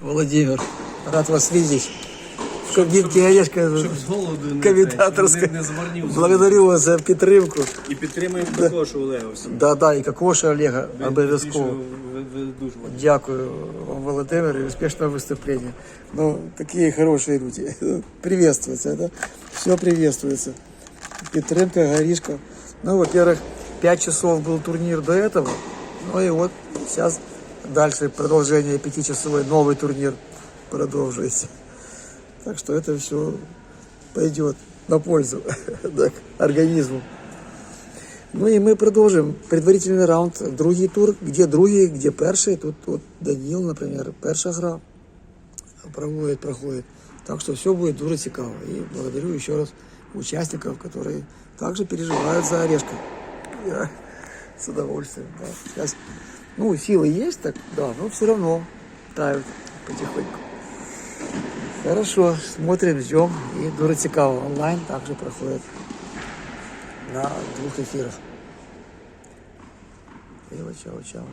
Владимир, рад вас видеть. В кабинке Олежка З голоду не, комментаторская. не, не змарнів. Благодарю вас за підтримку. І підтримуємо також Олега всі. Да, да, і Кокоша Олега обов'язково. Ви, ви дуже Дякую вам, Володимир, и успешного выступления. Ну, такие хорошие люди. Приветствуется, да? Все приветствуется. Петренко, Горишка. Ну, во-первых, 5 часов был турнир до этого. Ну и вот сейчас дальше продолжение пятичасовой новый турнир продолжится. Так что это все пойдет на пользу да, организму. Ну і ми продовжимо предварительний раунд, другий тур, где другий, где перший. Тут от Даніл, наприклад, перша гра проводить, проходит. Так что все будет дуже цікаво. И благодарю еще раз участников, которые также переживают за Орешка. Я с удовольствием. Да. Сейчас, ну, силы есть, так, да, но все равно тают потихоньку. Хорошо, смотрим, ждем. И дуже цікаво. Онлайн также проходит на двух эфирах. И вот чао-чао.